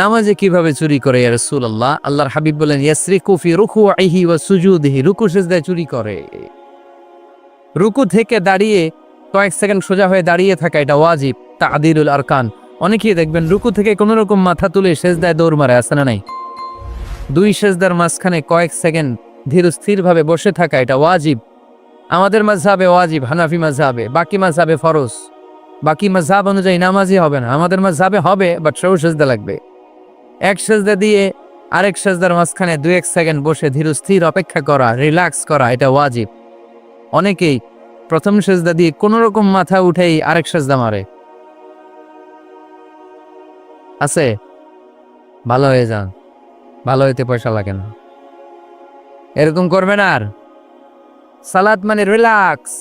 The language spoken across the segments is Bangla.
নামাজে কীভাবে চুরি করে ইয়া রাসূলুল্লাহ? আল্লাহর হাবিব বলেন চুরি করে। রুকু থেকে দাঁড়িয়ে, কয়েক সেকেন্ড সোজা হয়ে দাঁড়িয়ে থাকা এটা ওয়াজিব, তাদিলুল আরকান। অনেকেই দেখবেন, রুকু থেকে কোনো রকম মাথা তুলে সেজদায় দৌড় মারে আসে না নাই? দুই সেজদার মাঝখানে কয়েক সেকেন্ড ধীর স্থিরভাবে বসে থাকা এটা ওয়াজিব। আমাদের মাঝহাবে ওয়াজিব, হানাফি মাঝহাবে বাকি মাঝহাবে ফরজ। বাকি মাঝহাব অনুযায়ী নামাজই হবে না। আমাদের মাঝহাবে হবে, বাট সেও সেজদা লাগবে। এক সেজদা দিয়ে আরেক সেজদার মাঝখানে দুই এক সেকেন্ড বসে ধীর স্থির অপেক্ষা করা, রিল্যাক্স করা, এটা ওয়াজিব। অনেকেই প্রথম সেজদা দিয়ে কোনো রকম মাথা উঠেই আরেক সেজদা মারে। আছে? ভালো হয়ে যান। ভালো হইতে পয়সা লাগে না। এরকম করবেন আর? সালাত মানে রিল্যাক্স।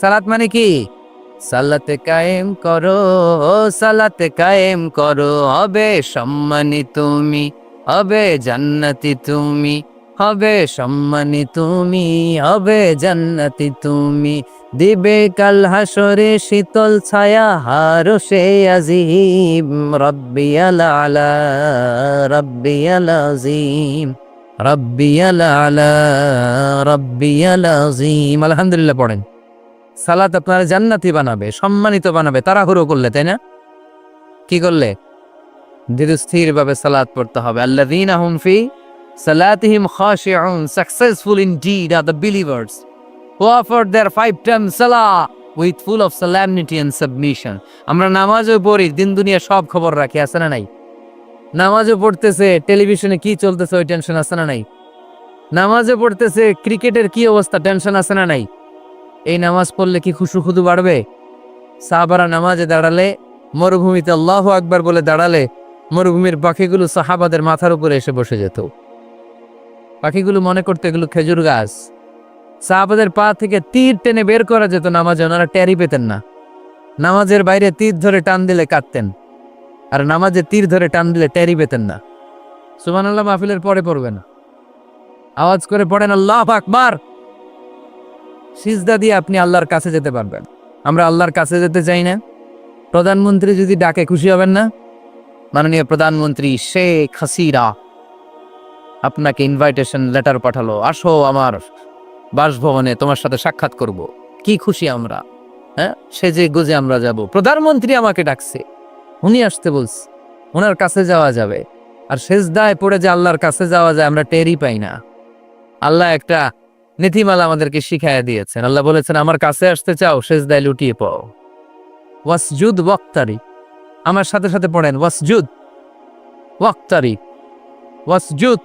সালাত মানে কি? সালাতে কায়েম করো, সালাতে কায়েম করো, হবে সম্মানী তুমি, হবে জান্নাতি তুমি, হবে সম্মানী তুমি, হবে জান্নাতি তুমি। দিবে কাল হাসরে শীতল ছায়া, হারো সে আজিম, রব্বি আলা রব্বি আজিম, রব্বি আলা রব্বি আজিম। আলহামদুলিল্লাহ পড়েন। সালাত আপনারা জান্নাতি বানাবে, সম্মানিত বানাবে, তাড়াহুড়ো করলে, তাই না? কি করলে? ধীর স্থির ভাবে সালাত পড়তে হবে। আল্লাযীনা হুম ফি সালাতিহিম খাশিউন successful indeed are the believers who offer their five time সালা with full of solemnity and submission আমরা নামাজও পড়ি, দিন দুনিয়া সব খবর রাখি, আছে না নাই? নামাজও পড়তেছে, টেলিভিশনে কি চলতেছে ওই টেনশন আছে না নাই? নামাজও পড়তেছে, ক্রিকেটের কি অবস্থা টেনশন আছে না নাই? এই নামাজ পড়লে কি খুশু খুদু বাড়বে? সাহাবারা নামাজে দাঁড়ালে, মরুভূমিতে আল্লাহ আকবার বলে দাঁড়ালে, মরুভূমির পাখিগুলো সাহাবাদের মাথার উপরে এসে বসে যেত। পাখিগুলো মনে করতে এগুলো খেজুর গাছ। সাহাবাদের পা থেকে তীর টেনে বের করা যেত নামাজে, ওনারা টেরি পেতেন না। নামাজের বাইরে তীর ধরে টান দিলে কাঁদতেন, আর নামাজে তীর ধরে টান দিলে টেরি পেতেন না। সুমান আল্লাহ মাহফিলের পরে পড়বে না আওয়াজ করে পড়েন, আল্লাহ আকবার! সিজদা দিয়ে আপনি আল্লাহর কাছে যেতে পারবেন। আমরা আল্লাহর কাছে যেতে চাই না। প্রধানমন্ত্রী যদি ডাকে, খুশি হবেন না? মাননীয় প্রধানমন্ত্রী শেখ হাসিরা আপনাকে ইনভাইটেশন লেটার পাঠালো। আসো আমার বাসভবনে, তোমার সাথে সাক্ষাৎ করব। কি খুশি আমরা হ্যাঁ? সে যে গুজে আমরা যাব। প্রধানমন্ত্রী আমাকে ডাকছে। উনি আসতে বলছে ওনার কাছে যাওয়া যাবে। আর শেষদায় পড়ে যে আল্লাহর কাছে যাওয়া যায়, আমরা টেরই পাই না। আল্লাহ একটা নীতিমালা আমাদেরকে শিখাইয়া দিয়েছেন। আল্লাহ বলেছেন, আমার কাছে আসতে চাও শেষ দায় লুটিয়ে পাও ওয়াসজুদ ওয়াক্তারি। আমার সাথে সাথে পড়েন, ওয়াসজুদ ওয়াক্তারি। ওয়াসজুদ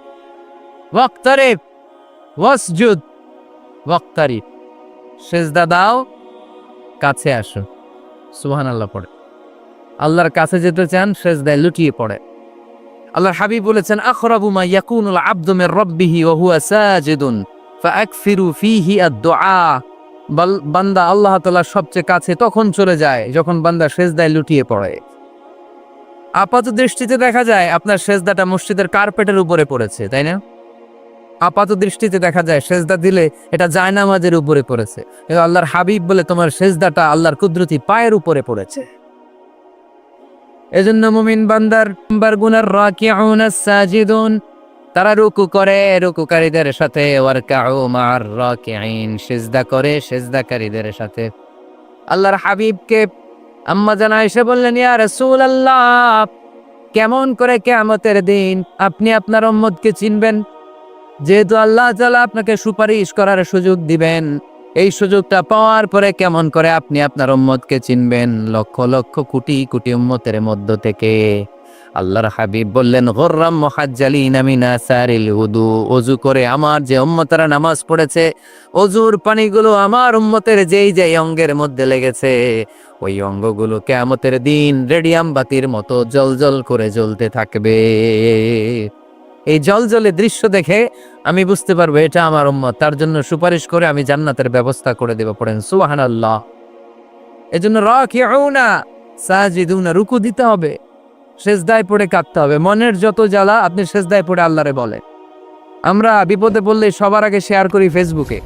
ওয়াক্তারি। ওয়াসজুদ ওয়াক্তারি। সেজদা দাও, কাছে আসো। সুহান আল্লাহ পড়ে। আল্লাহর কাছে যেতে চান, সেজদায় লুটিয়ে পড়ে। আল্লাহর হাবিব বলেছেন, আখরাবু মা ইয়াকুনুল আবদু মির রাব্বিহি ওয়া হুয়া সাজিদুন। বান্দা আল্লাহ তাআলার সবচেয়ে কাছে তখন চলে যায়, যখন বান্দা সেজদায় লুটিয়ে পড়ে। আপাত দৃষ্টিতে দেখা যায়, আপনার সেজদাটা মসজিদের কার্পেটের উপরে পড়েছে, তাই না? আপাত দৃষ্টিতে দেখা যায়, সেজদা দিলে এটা জায়নামাজের উপরে পড়েছে। আল্লাহর হাবিব বলে, তোমার সেজদাটা আল্লাহর কুদরতি পায়ের উপরে পড়েছে। এজন্য মুমিন বান্দার গুনার রাকিউন সাজিদুন। তারা রুকু করে, রুকুকারীদের সাথে সিজদা করে, সিজদাকারীদের সাথে। আল্লাহর হাবিবকে আম্মা জানা এসে বললেন, ইয়া কেমন করে কিয়ামতের দিন আপনি আপনার উম্মতকে চিনবেন? যেহেতু আল্লাহ তাআলা আপনাকে সুপারিশ করার সুযোগ দিবেন, এই সুযোগটা পাওয়ার পরে কেমন করে আপনি আপনার উম্মতকে চিনবেন? লক্ষ লক্ষ কোটি কোটি উম্মতের মধ্য থেকে। আল্লাহর হাবিব বললেন, গোর্রাম মহাজ্জালিন মিন সারিল উদু অজু করে আমার যে উম্মতরা নামাজ পড়েছে অজুর পানিগুলো আমার উম্মতের যেই যেই অঙ্গের মধ্যে লেগেছে, ওই অঙ্গগুলো কেয়ামতের দিন রেডিয়াম বাতির মতো জলজল করে জ্বলতে থাকবে। এই জলজলে দৃশ্য দেখে আমি বুঝতে পারব, এটা আমার উম্মত। তার জন্য সুপারিশ করে আমি জান্নাতের ব্যবস্থা করে দেবো, পড়েন সুবাহান আল্লাহ এজন্য রাকিউনা, সাজিদুনা, রুকু দিতে হবে। সেজদায় পড়ে কাঁদতে হবে। মনের যত জ্বালা, আপনি সেজদায় পড়ে আল্লাহরে বলেন। আমরা বিপদে পড়লে সবার আগে শেয়ার করি ফেসবুকে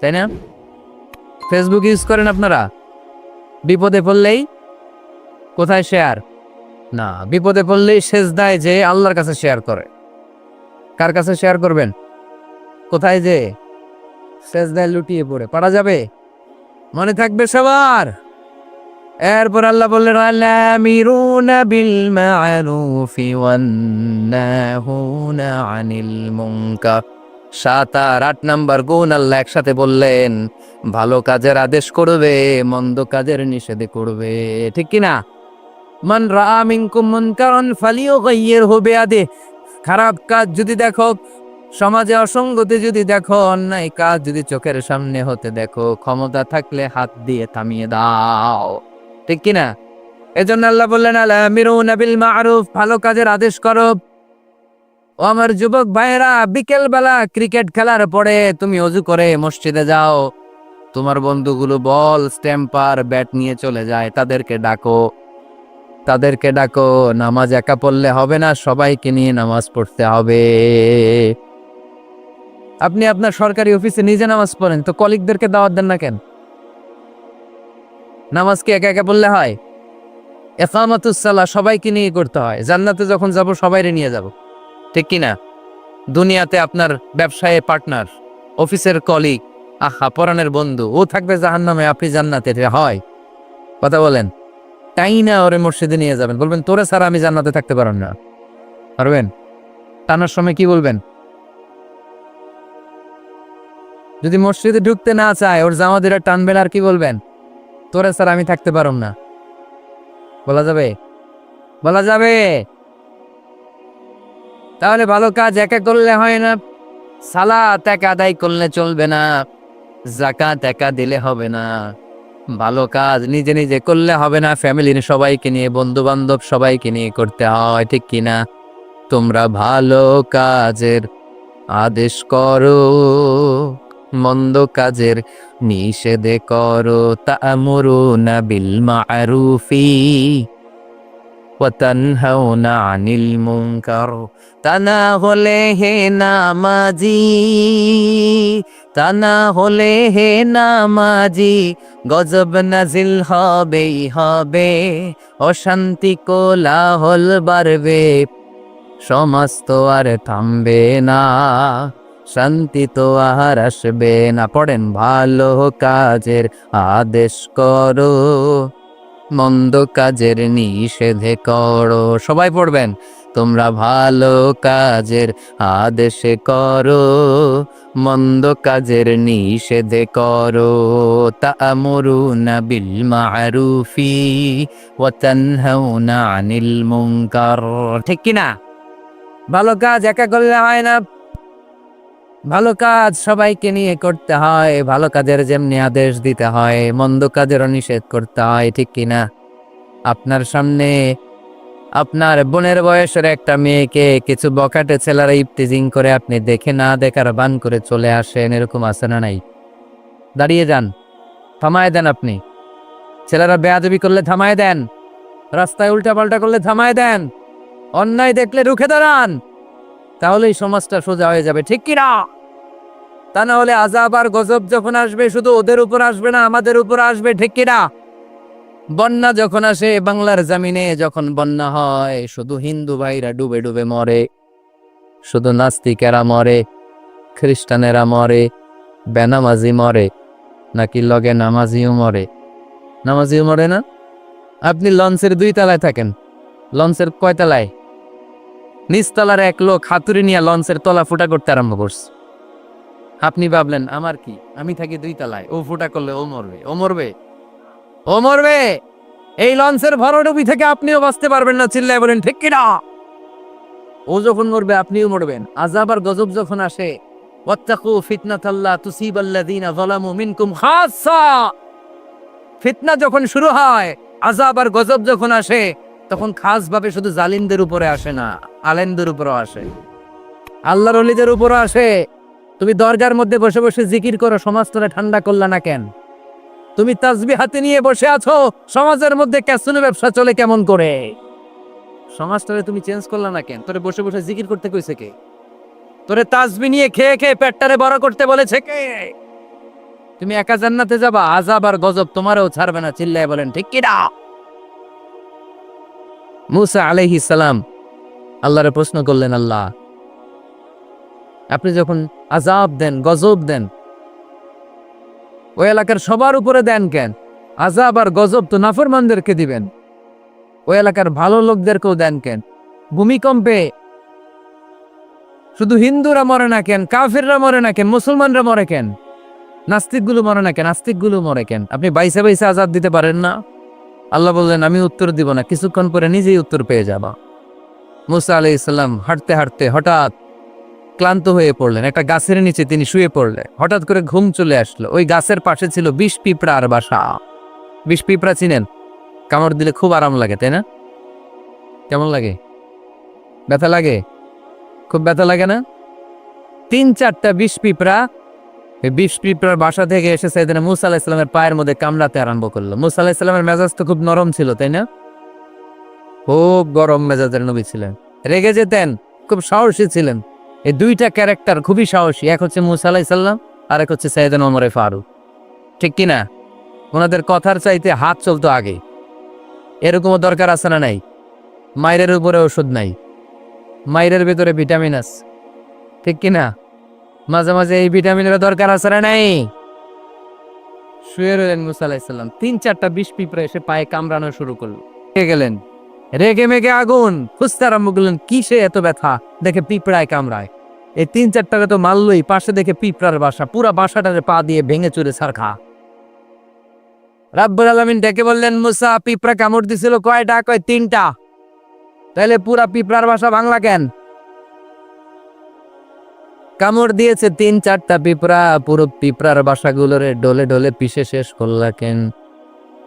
তাই না? ফেসবুক ইউজ করেন আপনারা? বিপদে পড়লেই কোথায় শেয়ার না, বিপদে পড়লেই শেষ দেয় যে আল্লাহর কাছে শেয়ার করে। কার কাছে শেয়ার করবেন? কোথায় যে? শেষ দেয় লুটিয়ে পড়ে। পারা যাবে? মনে থাকবে সবার। এরপর আল্লাহ বললেন আলামিরুনা বিল মা'রুফি ওয়ান আনিল মুনকার। সাত আর আট নাম্বার গুণ আল্লাহ একসাথে বললেন, ভালো কাজের আদেশ করবে, মন্দ কাজের নিষেধে করবে। ঠিক কি না মান রা মিনকুম মুনকারান ফালিয়ুগাইয়িরহু বিয়াদিহি খারাপ কাজ যদি দেখো, সমাজে অসঙ্গতি যদি দেখো, অন্যায় কাজ যদি চোখের সামনে হতে দেখো, ক্ষমতা থাকলে হাত দিয়ে থামিয়ে দাও। ঠিক কিনা? এজন্য আল্লাহ বললেন আলামিরুনা বিল মা'রুফ? ভালো কাজের আদেশ করো। ও আমার যুবক ভাইয়েরা, বিকেল বেলা ক্রিকেট খেলার পরে তুমি অজু করে মসজিদে যাও। তোমার বন্ধুগুলো বল, স্ট্যাম্পার, ব্যাট নিয়ে চলে যায়, তাদেরকে ডাকো। তাদেরকে ডাকো, নামাজ একা পড়লে হবে না, সবাইকে নিয়ে নামাজ পড়তে হবে। আপনি আপনার সরকারি অফিসে নিজে নামাজ পড়েন, তো কলিগদেরকে দাওয়াত দেন না কেন? নামাজ কি একা একা পড়লে হয়? একামাতুসাল্লাহ সবাইকে নিয়ে করতে হয়। জান্নাতে যখন যাব, সবাইরে নিয়ে যাব। ঠিক কি না দুনিয়াতে আপনার ব্যবসায় পার্টনার, অফিসের কলিগ, আহা, পরাণের বন্ধু, ও থাকবে জাহান্নামে, আপনি জান্নাতে হয়। কথা বলেন। তাই না ওরে মসজিদে নিয়ে যাবেন। বলবেন, তোরে স্যার আমি জান্নাতে থাকতে পারেন না। পারবেন? টানার সময় কি বলবেন? যদি মসজিদে ঢুকতে না চায়, ওর জামাদিরা টানবেন আর কি বলবেন? তোরে স্যার আমি থাকতে পারম না। বলা যাবে? বলা যাবে? তাহলে ভালো কাজ একা করলে হয় না। সালাত একা আদায় করলে চলবে না। জাকাত একা দিলে হবে না। ভালো কাজ নিজে নিজে করলে হবে না। ফ্যামিলির সবাইকে নিয়ে বন্ধু বান্ধব সবাইকে নিয়ে করতে হয়, ঠিক কিনা তোমরা ভালো কাজের আদেশ করো। মন্দ কাজের নিষেধে করো তা'মুরুনা বিল মা'রুফি ওয়া তানহাউনা আনিল মুনকার। তা না হলে হে নামাজি তা না হলে হে নামাজি, গজব নাজিল হবেই হবে, অশান্তি কোলাহল বাড়বে সমাজ তো আর থামবে না। শান্তি তো আর আসবে না, পড়েন ভালো কাজের আদেশ করো। মন্দ কাজের নিষেধে করো। সবাই পড়বেন, তোমরা ভালো কাজের আদেশে করো, মন্দ কাজের নিষেধে করো। তা'মুরুনা বিল মা'রুফি ওয়া তানহাউনা আনিল ঠিক কি না ভালো কাজ একা করলে হয় না। ভালো কাজ সবাইকে নিয়ে করতে হয়, ভালো কাজের যেমনি আদেশ দিতে হয়, মন্দ কাজেরও নিষেধ করতে হয়, ঠিক কিনা আপনার সামনে আপনার বোনের বয়সের একটা মেয়েকে কিছু বকাটে ছেলেরা ইফতিজিং করে আপনি দেখে না দেখার বান করে চলে আসেন, এরকম আছে না নাই? দাঁড়িয়ে যান, থামায় দেন আপনি। ছেলেরা বেয়াদবি করলে থামায় দেন, রাস্তায় উল্টা পাল্টা করলে থামায় দেন, অন্যায় দেখলে রুখে দাঁড়ান। তাহলেই সমাজটা সোজা হয়ে যাবে, ঠিক কিনা? তা না হলে আজাব আর গজব যখন আসবে, শুধু ওদের উপর আসবে না, আমাদের উপর আসবে, ঠিক কিনা? বন্যা যখন আসে, বাংলার জামিনে যখন বন্যা হয়, শুধু হিন্দু ভাইরা ডুবে ডুবে মরে, শুধু নাস্তিকেরা মরে, খ্রিস্টানেরা মরে, বেনামাজি মরে, নাকি লগে নামাজিও মরে? নামাজিও মরে না? আপনি লঞ্চের দুই তলায় থাকেন, লঞ্চের কয় তলায়? নিচতলার এক লোক হাতুড়ি নিয়ে লঞ্চের তলা ফুটা করতে আরম্ভ করছে। আপনি ভাবলেন, আমার কি? আমি থাকি দুই তলায় ও ফুটা করলে ও মরবে। ও মরবে? ও মরবে? এই লঞ্চের ভরডুবি থেকে আপনিও বাঁচতে পারবেন না, চিল্লায় বলেন, ঠিক কিনা? ও যখন মরবে, আপনিও মরবেন। আজাব আর গজব যখন আসে ফিতনা যখন শুরু হয় আজাব আর গজব যখন আসে, তখন খাস ভাবে শুধু জালিমদের উপরে আসে না। আলেমদের উপরও আসে। আল্লাহর অলিদের উপরও আসে। তুমি দরজার মধ্যে বসে বসে জিকির করো সমাজ তোরা ঠান্ডা করলা না কেন? তুমি তাজবি হাতে নিয়ে বসে আছো, সমাজের মধ্যে ক্যাসিনো ব্যবসা চলে কেমন করে? সমাজটারে তুমি চেঞ্জ করলা না কেন? তোরে বসে বসে জিকির করতে কইছে কে? তোরে তাজবি নিয়ে খেয়ে খেয়ে পেটটারে বড় করতে বলেছে কে? তুমি একা জান্নাতে যাবা আজাব আর গজব তোমারও ছাড়বে না, চিল্লায় বলেন, ঠিক কি না মুসা আলাইহি সালাম আল্লাহরে প্রশ্ন করলেন, আল্লাহ, আপনি যখন আজাব দেন, গজব দেন, ওই এলাকার সবার উপরে দেন কেন? আজাব আর গজব তো নাফরমানদেরকে দিবেন। ওই এলাকার ভালো লোকদেরকেও দেন কেন? ভূমিকম্পে শুধু হিন্দুরা মরে না কেন? কাফিররা মরে না কেন? মুসলমানরা মরে কেন? নাস্তিকগুলো মরে না কেন? নাস্তিকগুলো মরে কেন? আপনি বাইসে বাইসে আজাদ দিতে পারেন না? আল্লাহ বললেন, আমি উত্তর দিব না, কিছুক্ষণ পরে নিজেই উত্তর পেয়ে যাবা। মুসা আলাই ইসলাম হাঁটতে হাঁটতে হঠাৎ ক্লান্ত হয়ে পড়লেন। একটা গাছের নিচে তিনি শুয়ে পড়লেন। হঠাৎ করে ঘুম চলে আসলো। ওই গাছের পাশে ছিল বিষ পিঁপড়ার বাসা। বিষ পিঁপড়া চিনেন? কামড় দিলে খুব আরাম লাগে, তাই না? কেমন লাগে? ব্যথা লাগে? খুব ব্যথা লাগে না? তিন চারটা বিষ পিঁপড়া বিষ পিঁপড়ার বাসা থেকে এসে মুসা আলাহ পায়ের মধ্যে কামড়াতে আরম্ভ করল। মুসা আলাহ মেজাজ তো খুব নরম ছিল, তাই না? খুব গরম মেজাজের নবী ছিলেন। রেগে যেতেন, খুব সাহসী ছিলেন। এই দুইটা ক্যারেক্টার খুবই সাহসী, এক হচ্ছে মুসা আলাহ ইসাল্লাম আর এক হচ্ছে সৈয়দান ওমরে ফারুক। ঠিক কি না ওনাদের কথার চাইতে হাত চলতো আগে। এরকমও দরকার আছে না নাই? মায়ের উপরে ওষুধ নাই। মায়ের ভেতরে ভিটামিন আছে। ঠিক কি না মাঝে মাঝে এই ভিটামিনের দরকার আছে না নাই? শুয়ে রইলেন মুসা আলাহিসাল্লাম তিন চারটা বিষ পিঁপড়ে এসে পায়ে কামড়ানো শুরু করল। গেলেন? রেগে মেগে আগুন। খুঁজতে আরম্ভ করলেন কিসে এত ব্যথা? দেখে পিঁপড়ায় কামড়ায়। এই তিন চারটাকে তো মারলই, পাশে দেখে পিঁপড়ার বাসা, পুরা বাসাটারে পা দিয়ে ভেঙে চুরে সারখা রাব্বুল আলামিন ডেকে বললেন, মুসা, পিঁপড়া কামড় দিছিল কয়টা? কয়, তিনটা? তাহলে পুরা পিঁপড়ার বাসা বাংলা কেন? কামড় দিয়েছে তিন চারটা পিঁপড়া, পুরো পিঁপড়ার বাসাগুলোরে ডলে ডলে পিষে শেষ করলা কেন?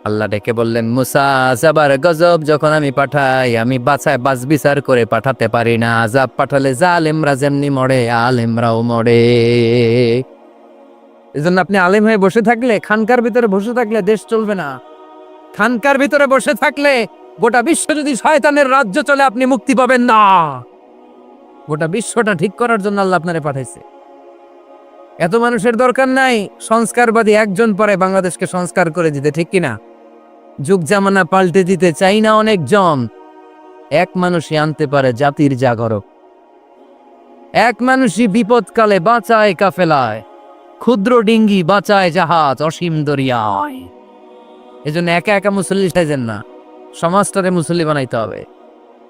আল্লাহ ডেকে বললেন, মুসা আজাবার গজব যখন আমি পাঠাই, আমি বাছায় বাজ বিচার করে পাঠাতে পারি না। আজাব পাঠালে জালেমরা যেমনি মরে, আলেমরাও মরে। এজন্য আপনি আলেম হয়ে বসে থাকলে, খানকার ভিতরে বসে থাকলে দেশ চলবে না। খানকার ভিতরে বসে থাকলে গোটা বিশ্ব যদি শয়তানের রাজ্য চলে, আপনি মুক্তি পাবেন না। গোটা বিশ্বটা ঠিক করার জন্য আল্লাহ আপনারে পাঠাইছে। এত মানুষের দরকার নাই, সংস্কারবাদী একজন পরে বাংলাদেশকে সংস্কার করে দিতে, ঠিক কিনা? যুগ জামানা পাল্টে দিতে চাই না অনেক অনেকজন এক মানুষই আনতে পারে জাতির জাগরক। এক মানুষই বিপদকালে বাঁচায় কাফেলায়। ক্ষুদ্র ডিঙ্গি বাঁচায় জাহাজ অসীম দরিয়ায়। এজন্য একা একা মুসল্লি সাইজেন না। সমাজটারে মুসল্লি বানাইতে হবে।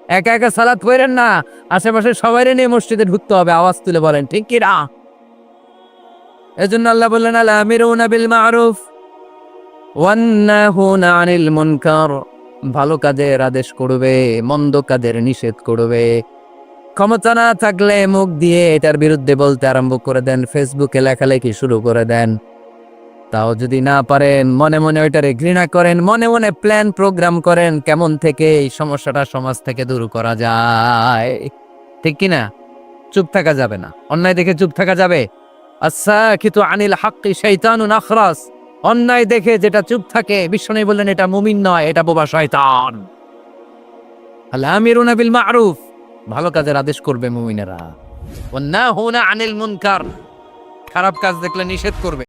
একা একা সালাদ করেন না। আশেপাশে সবাই নিয়ে মসজিদে ঢুকতে হবে, আওয়াজ তুলে বলেন, ঠিক কি না? এজন্য আল্লাহ বললেন আল আমিরুনা বিল মারুফ আনিল ভালো কাজের আদেশ করবে, মন্দ কাজের নিষেধ করবে। ক্ষমতা না থাকলে মুখ দিয়ে এটার বিরুদ্ধে বলতে আরম্ভ করে দেন, ফেসবুকে লেখালেখি শুরু করে দেন। তাও যদি না পারেন, মনে মনে ওইটারে ঘৃণা করেন, মনে মনে প্ল্যান প্রোগ্রাম করেন, কেমন থেকে এই সমস্যাটা সমাজ থেকে দূর করা যায়। ঠিক কি না? চুপ থাকা যাবে না। অন্যায় দেখে চুপ থাকা যাবে। আচ্ছা কিন্তু আনিল হাক্কি শৈতানুন আখরাস। অন্যায় দেখে যেটা চুপ থাকে বিশ্বনবী বললেন এটা মুমিন নয়, এটা বোবা শয়তান। আল্লাহ বিল মারুফ, ভালো কাজের আদেশ করবে মুমিনেরা। ওয়ান্নাহুনা আনিল মুনকার, খারাপ কাজ দেখলে নিষেধ করবে।